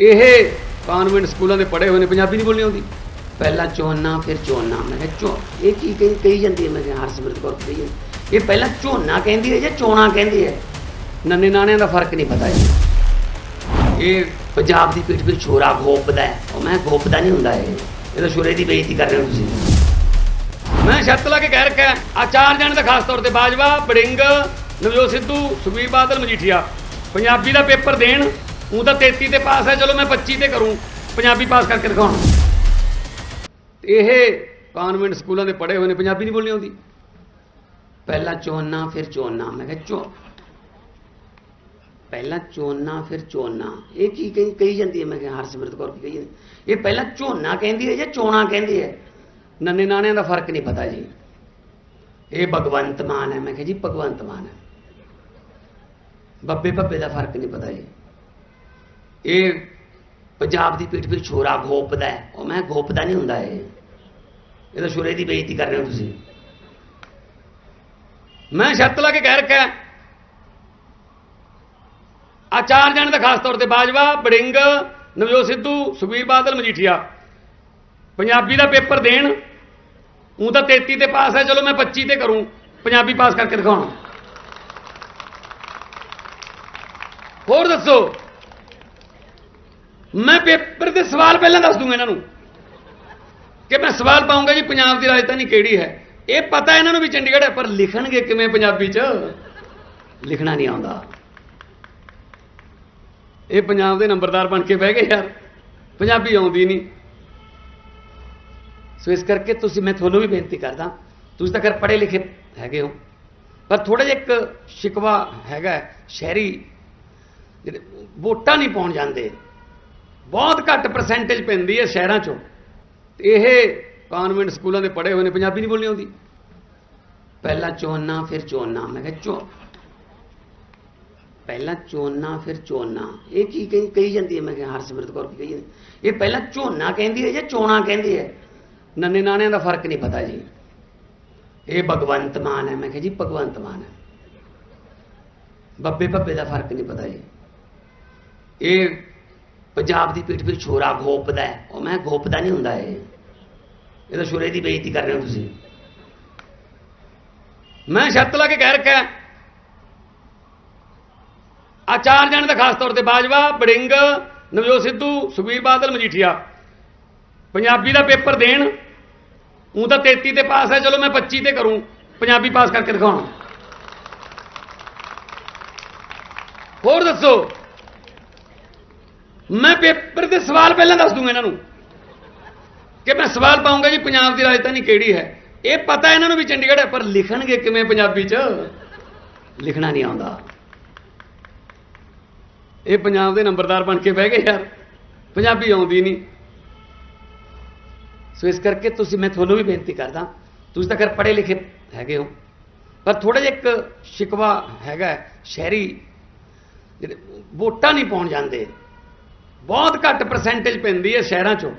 ਇਹ ਕਾਨਵੈਂਟ ਸਕੂਲਾਂ ਦੇ ਪੜ੍ਹੇ ਹੋਏ ਨੇ ਪੰਜਾਬੀ ਨਹੀਂ ਬੋਲਣੀ ਆਉਂਦੀ। ਪਹਿਲਾਂ ਝੋਨਾ ਫਿਰ ਝੋਨਾ ਮੈਂ ਕਿਹਾ ਝੋ ਇਹ ਕੀ ਕਹੀ ਕਹੀ ਜਾਂਦੀ ਹੈ? ਮੈਂ ਕਿਹਾ ਹਰਸਿਮਰਤ ਕੌਰ ਕਹੀ ਜਾਂਦੀ ਇਹ ਪਹਿਲਾਂ ਝੋਨਾ ਕਹਿੰਦੀ ਹੈ ਜਾਂ ਚੋਣਾ ਕਹਿੰਦੀ ਹੈ? ਨੰਨੇ ਨਾਣਿਆਂ ਦਾ ਫ਼ਰਕ ਨਹੀਂ ਪਤਾ ਜੀ। ਇਹ ਪੰਜਾਬ ਦੀ ਪਿੱਠ 'ਤੇ ਛੋਰਾ ਗੋਪਦਾ ਹੈ। ਉਹ ਮੈਂ ਗੋਪਦਾ ਨਹੀਂ ਹੁੰਦਾ ਇਹ। ਇਹ ਤਾਂ ਛੋਰੇ ਦੀ ਬੇਇੱਜ਼ਤੀ ਕਰ ਰਹੇ ਹੋ ਤੁਸੀਂ। ਮੈਂ ਸ਼ਰਤ ਲਾ ਕੇ ਕਹਿ ਰੱਖਿਆ ਆ ਚਾਰ ਜਣ ਦਾ ਖਾਸ ਤੌਰ ਤੇ ਬਾਜਵਾ ਬੜਿੰਗ ਨਵਜੋਤ ਸਿੱਧੂ ਸੁਖਬੀਰ ਬਾਦਲ ਮਜੀਠੀਆ। ਪੰਜਾਬੀ ਦਾ ਪੇਪਰ ਦੇਣ ਉਹ ਤਾਂ 33 ਤੇ ਪਾਸ ਹੈ, ਚਲੋ ਮੈਂ 25 ਤੇ ਕਰੂੰ। ਪੰਜਾਬੀ ਪਾਸ ਕਰਕੇ ਦਿਖਾਉਣ। ਇਹ ਕਾਨਵੈਂਟ ਸਕੂਲਾਂ ਦੇ ਪੜ੍ਹੇ ਹੋਏ ਨੇ, ਪੰਜਾਬੀ ਨਹੀਂ ਬੋਲਣੀ ਆਉਂਦੀ। ਪਹਿਲਾਂ ਚੋਨਾ ਫਿਰ ਚੋਨਾ ਮੈਂ ਕਿਹਾ ਚੋ ਪਹਿਲਾਂ ਚੋਨਾ ਫਿਰ ਚੋਨਾ ਇਹ ਕੀ ਕਹੀ ਕਹੀ ਜਾਂਦੀ ਹੈ? ਮੈਂ ਕਿਹਾ ਹਰਸਿਮਰਤ ਕੌਰ ਕੀ ਕਹੀ ਜਾਂਦੀ ਇਹ ਪਹਿਲਾਂ ਝੋਨਾ ਕਹਿੰਦੀ ਹੈ ਜਾਂ ਚੋਣਾ ਕਹਿੰਦੀ ਹੈ? ਨੰਨੇ ਨਾਣਿਆਂ ਦਾ ਫ਼ਰਕ ਨਹੀਂ ਪਤਾ ਜੀ। ਇਹ ਭਗਵੰਤ ਮਾਨ ਹੈ। ਮੈਂ ਕਿਹਾ ਜੀ, ਭਗਵੰਤ ਮਾਨ ਹੈ। ਬੱਬੇ ਭੱਬੇ ਦਾ ਫ਼ਰਕ ਨਹੀਂ ਪਤਾ ਜੀ। ਇਹ ਪੰਜਾਬ ਦੀ ਪੀਠ 'ਤੇ ਛੋਰਾ ਗੋਪਦਾ ਹੈ। ਉਹ ਮੈਂ ਗੋਪਦਾ ਨਹੀਂ ਹੁੰਦਾ ਇਹ। ਇਹ ਤਾਂ ਛੋਰੇ ਦੀ ਬੇਇੱਜ਼ਤੀ ਕਰ ਰਹੇ ਹੋ ਤੁਸੀਂ। ਮੈਂ ਸ਼ਰਤ ਲਾ ਕੇ ਕਹਿ ਰੱਖਿਆ। ਆ ਚਾਰ ਜਣ ਦਾ ਖਾਸ ਤੌਰ ਤੇ ਬਾਜਵਾ, ਬੜਿੰਗ, ਨਵਜੋਤ ਸਿੱਧੂ, ਸੁਖਬੀਰ ਬਾਦਲ, ਮਜੀਠੀਆ। ਪੰਜਾਬੀ ਦਾ ਪੇਪਰ ਦੇਣ ਉਹ ਤਾਂ 33 ਤੇ ਪਾਸ ਹੈ, ਚਲੋ ਮੈਂ 25 ਤੇ ਕਰੂੰ। ਪੰਜਾਬੀ ਪਾਸ ਕਰਕੇ ਦਿਖਾਉਣਾ। ਹੋਰ ਦੱਸੋ ਮੈਂ ਪੇਪਰ ਦੇ ਸਵਾਲ ਪਹਿਲਾਂ ਦੱਸ ਦੂੰਗਾ ਇਹਨਾਂ ਨੂੰ ਕਿ ਮੈਂ ਸਵਾਲ ਪਾਉਂਗਾ ਜੀ, ਪੰਜਾਬ ਦੀ ਰਾਜਧਾਨੀ ਕਿਹੜੀ ਹੈ? ਇਹ ਪਤਾ ਇਹਨਾਂ ਨੂੰ ਵੀ ਚੰਡੀਗੜ੍ਹ ਹੈ, ਪਰ ਲਿਖਣਗੇ ਕਿਵੇਂ ਪੰਜਾਬੀ 'ਚ? ਲਿਖਣਾ ਨਹੀਂ ਆਉਂਦਾ। ਇਹ ਪੰਜਾਬ ਦੇ ਨੰਬਰਦਾਰ ਬਣ ਕੇ ਬਹਿ ਗਏ ਯਾਰ। ਪੰਜਾਬੀ ਆਉਂਦੀ ਨਹੀਂ। ਸੋ ਇਸ ਕਰਕੇ ਤੁਸੀਂ, ਮੈਂ ਤੁਹਾਨੂੰ ਵੀ ਬੇਨਤੀ ਕਰਦਾ, ਤੁਸੀਂ ਤਾਂ ਕਰ ਪੜ੍ਹੇ ਲਿਖੇ ਹੈਗੇ ਹੋ, ਪਰ ਥੋੜਾ ਜਿਹਾ ਇੱਕ ਸ਼ਿਕਵਾ ਹੈਗਾ ਸ਼ਹਿਰੀ, ਜਿਹੜੇ ਵੋਟਾਂ ਨਹੀਂ ਪਾਉਣ ਜਾਂਦੇ। ਬਹੁਤ ਘੱਟ ਪਰਸੈਂਟੇਜ ਪੈਂਦੀ ਹੈ ਸ਼ਹਿਰਾਂ 'ਚੋਂ। ਇਹ ਕਾਨਵੈਂਟ ਸਕੂਲਾਂ ਦੇ ਪੜ੍ਹੇ ਹੋਏ ਨੇ, ਪੰਜਾਬੀ ਨਹੀਂ ਬੋਲਣੀ ਆਉਂਦੀ। ਪਹਿਲਾਂ ਚੋਨਾ ਫਿਰ ਚੋਨਾ ਮੈਂ ਕਿਹਾ ਚੋ ਪਹਿਲਾਂ ਚੋਨਾ ਫਿਰ ਚੋਨਾ ਇਹ ਕੀ ਕਹੀ ਕਹੀ ਜਾਂਦੀ ਹੈ? ਮੈਂ ਕਿਹਾ ਹਰਸਿਮਰਤ ਕੌਰ ਕੀ ਕਹੀ ਜਾਂਦੀ ਇਹ ਪਹਿਲਾਂ ਝੋਨਾ ਕਹਿੰਦੀ ਹੈ ਜਾਂ ਚੋਣਾ ਕਹਿੰਦੀ ਹੈ? ਨੰਨੇ ਨਾਣਿਆਂ ਦਾ ਫ਼ਰਕ ਨਹੀਂ ਪਤਾ ਜੀ। ਇਹ ਭਗਵੰਤ ਮਾਨ ਹੈ। ਮੈਂ ਕਿਹਾ ਜੀ, ਭਗਵੰਤ ਮਾਨ ਹੈ। ਬੱਬੇ ਭੱਬੇ ਦਾ ਫ਼ਰਕ ਨਹੀਂ ਪਤਾ ਜੀ। ਇਹ ਪੰਜਾਬ ਦੀ ਪਿੱਠ 'ਤੇ ਛੋਰਾ ਗੋਪਦਾ ਉਹ ਮੈਂ ਗੋਪਦਾ ਨਹੀਂ ਹੁੰਦਾ ਇਹ। ਇਹ ਤਾਂ ਛੋਰੇ ਦੀ ਬੇਇੱਜ਼ਤੀ ਕਰ ਰਹੇ ਹੋ ਤੁਸੀਂ। ਮੈਂ ਸ਼ਰਤ ਲਾ ਕੇ ਕਹਿ ਰੱਖਿਆ ਆ ਚਾਰ ਜਣ ਦਾ ਖਾਸ ਤੌਰ ਤੇ ਬਾਜਵਾ, ਬੜਿੰਗ, ਨਵਜੋਤ ਸਿੱਧੂ, ਸੁਖਬੀਰ ਬਾਦਲ, ਮਜੀਠੀਆ। ਪੰਜਾਬੀ ਦਾ ਪੇਪਰ ਦੇਣ। ਉਹ ਤਾਂ 33 ਤੇ ਪਾਸ ਹੈ। ਚਲੋ ਮੈਂ 25 ਤੇ ਕਰੂੰ। ਪੰਜਾਬੀ ਪਾਸ ਕਰਕੇ ਦਿਖਾਉਣਾ। ਹੋਰ ਦੱਸੋ। ਮੈਂ ਪੇਪਰ ਦੇ ਸਵਾਲ ਪਹਿਲਾਂ ਦੱਸ ਦੂੰਗਾ ਇਹਨਾਂ ਨੂੰ ਕਿ ਮੈਂ ਸਵਾਲ ਪਾਉਂਗਾ ਜੀ, ਪੰਜਾਬ ਦੀ ਰਾਜਧਾਨੀ ਕਿਹੜੀ ਹੈ? ਇਹ ਪਤਾ ਇਹਨਾਂ ਨੂੰ ਵੀ ਚੰਡੀਗੜ੍ਹ ਹੈ, ਪਰ ਲਿਖਣਗੇ ਕਿਵੇਂ ਪੰਜਾਬੀ 'ਚ? ਲਿਖਣਾ ਨਹੀਂ ਆਉਂਦਾ। ਇਹ ਪੰਜਾਬ ਦੇ ਨੰਬਰਦਾਰ ਬਣ ਕੇ ਬਹਿ ਗਏ ਯਾਰ। ਪੰਜਾਬੀ ਆਉਂਦੀ ਨਹੀਂ। ਸੋ ਇਸ ਕਰਕੇ ਤੁਸੀਂ, ਮੈਂ ਤੁਹਾਨੂੰ ਵੀ ਬੇਨਤੀ ਕਰਦਾ, ਤੁਸੀਂ ਤਾਂ ਕਰ ਪੜ੍ਹੇ ਲਿਖੇ ਹੈਗੇ ਹੋ, ਪਰ ਥੋੜਾ ਜਿਹਾ ਇੱਕ ਸ਼ਿਕਵਾ ਹੈਗਾ ਸ਼ਹਿਰੀ, ਜਿਹੜੇ ਵੋਟਾਂ ਨਹੀਂ ਪਾਉਣ ਜਾਂਦੇ। ਬਹੁਤ ਘੱਟ ਪਰਸੈਂਟੇਜ ਪੈਂਦੀ ਹੈ ਸ਼ਹਿਰਾਂ 'ਚੋਂ।